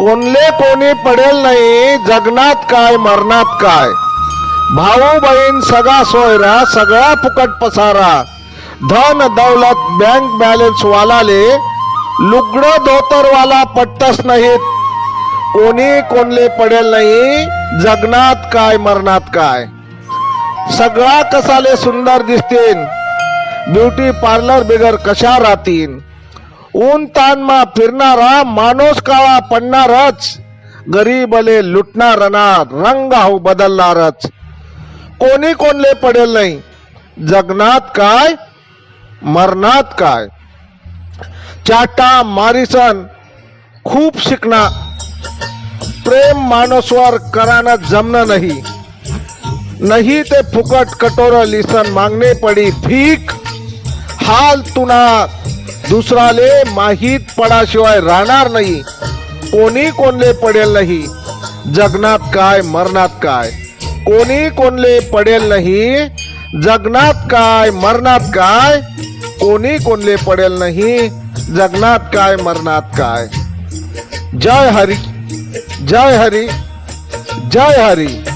कोणले कोणी पडेल नाही जगनात काय मरणात काय? भाऊ बहीण सगळा सोयरा सगळा फुकट पसारा. धन दौलत बँक बॅलन्स वालाले लुगडं धोतरवाला पट्टस नाहीत. कोणी कोणले पडेल नाही जगनात काय मरणात काय? सगळा कसाले सुंदर दिसतील ब्युटी पार्लर बिगर कशा राहतील ऊन ताण मा फिरणारा माणूस काळा पडणारच. गरीबले लुटणार रंग हाऊ बदलणारच. कोणी कोणले पडेल नाही. जगनात काय मरणात काय. चाटा मारिसन खूप शिकना. प्रेम माणूसवर करानं जमणं नाही. नाही ते फुकट कटोर लिसन मागणे पडी भीक. हाल तुना दुसराले माहीत पडाशिवाय राहणार नाही. कोणी कोणले पडेल नाही. जगनात काय मरणात काय. कोणी कोणले पडेल नाही. जगनात काय मरणात काय. कोणी कोणले पडेल नाही. जगनात काय मरणात काय. जय हरी जय हरी जय हरी.